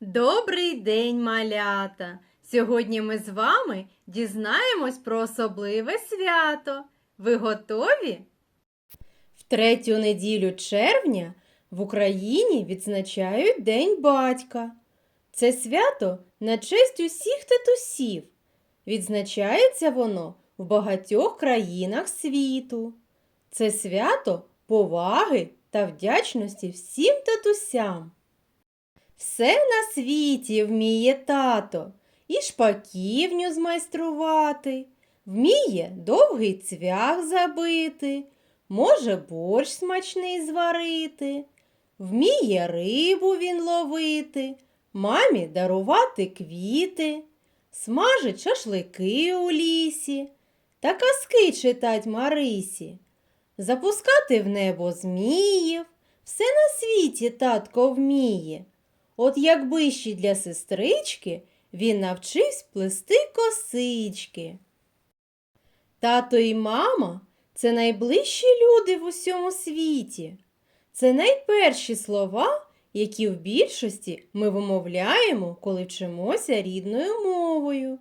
Добрий день, малята! Сьогодні ми з вами дізнаємось про особливе свято. Ви готові? В третю неділю червня в Україні відзначають День батька. Це свято на честь усіх татусів. Відзначається воно в багатьох країнах світу. Це свято поваги та вдячності всім татусям. Все на світі вміє тато, і шпаківню змайструвати, вміє довгий цвях забити, може борщ смачний зварити, вміє рибу він ловити, мамі дарувати квіти, смажить шашлики у лісі та казки читать Марисі, запускати в небо зміїв, все на світі татко вміє. От якби ще для сестрички він навчився плести косички. Тато і мама це найближчі люди в усьому світі. Це найперші слова, які в більшості ми вимовляємо, коли вчимося рідною мовою.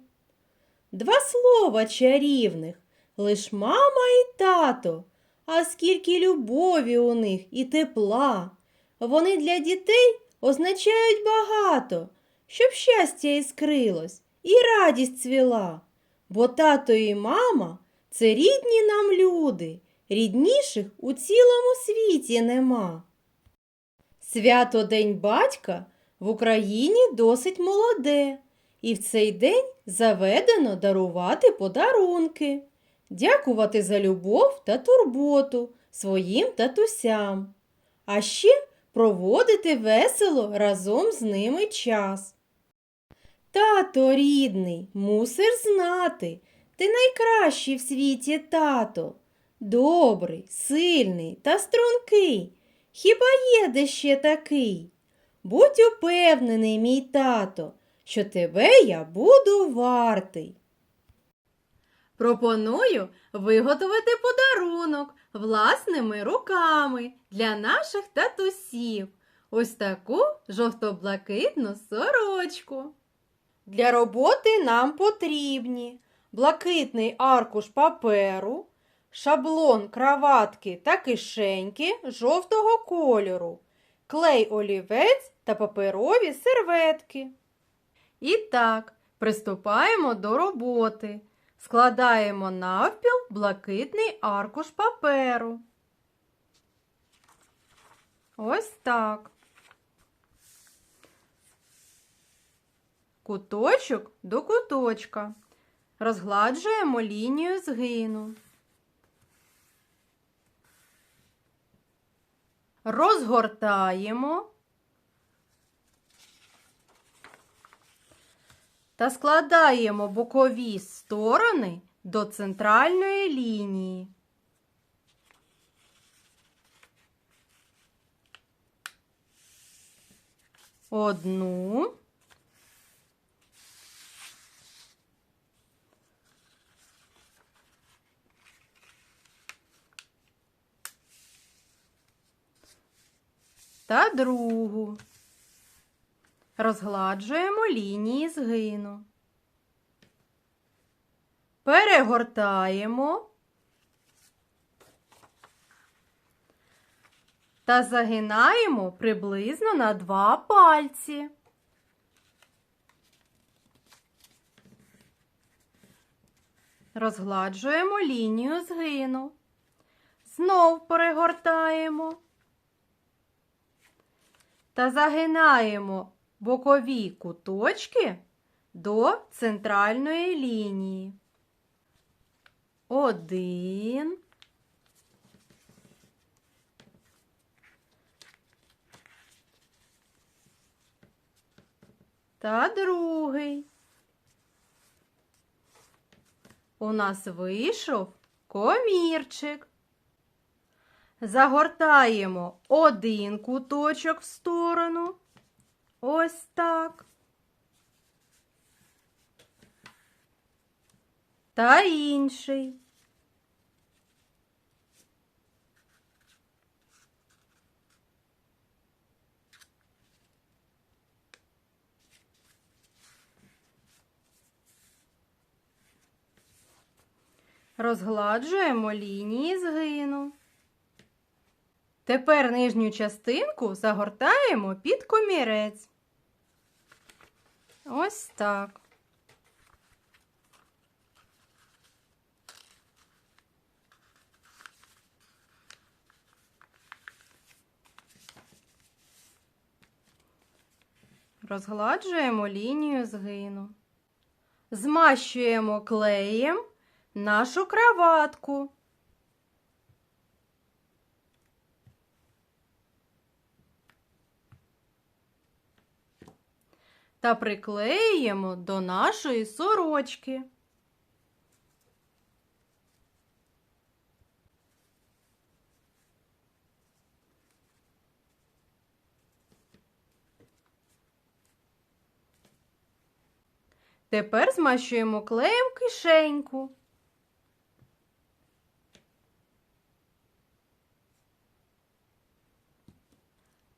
Два слова чарівних лиш мама і тато, а скільки любові у них і тепла. Вони для дітей означають багато, щоб щастя іскрилось і радість цвіла. Бо тато і мама це рідні нам люди, рідніших у цілому світі нема. Свято День батька в Україні досить молоде, і в цей день заведено дарувати подарунки, дякувати за любов та турботу своїм татусям. А ще проводити весело разом з ними час. Тато рідний, мусиш знати, ти найкращий в світі тато, добрий, сильний та стрункий. Хіба є де ще такий? Будь упевнений, мій тато, що тебе я буду вартий. Пропоную виготовити подарунок власними руками для наших татусів. Ось таку жовто-блакитну сорочку. Для роботи нам потрібні блакитний аркуш паперу, шаблон краватки та кишеньки жовтого кольору, клей олівець та паперові серветки. І так, приступаємо до роботи. Складаємо навпіл блакитний аркуш паперу. Ось так. Куточок до куточка. Розгладжуємо лінію згину. Розгортаємо та складаємо бокові сторони до центральної лінії. Одну. Та другу. Розгладжуємо лінії згину. Перегортаємо та загинаємо приблизно на два пальці. Розгладжуємо лінію згину. Знов перегортаємо та загинаємо бокові куточки до центральної лінії. Один. Та другий. У нас вийшов комірчик. Загортаємо один куточок в сторону. та інший. Розгладжуємо лінії згину. Тепер нижню частинку загортаємо під комірець. Ось так. Розгладжуємо лінію згину. Змащуємо клеєм нашу краватку. Та приклеїмо до нашої сорочки. Тепер змащуємо клеєм кишеньку.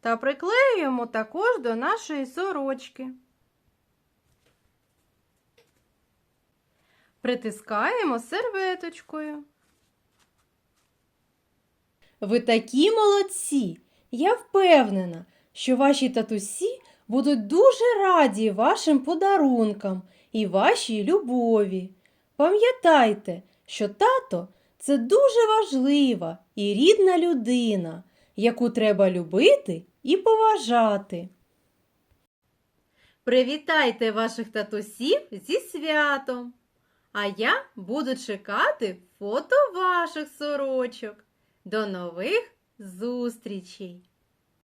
Та приклеюємо також до нашої сорочки. Притискаємо серветочкою. Ви такі молодці! Я впевнена, що ваші татусі будуть дуже раді вашим подарункам і вашій любові. Пам'ятайте, що тато це дуже важлива і рідна людина, яку треба любити і поважати. Привітайте ваших татусів зі святом! А я буду чекати фото ваших сорочок. До нових зустрічей!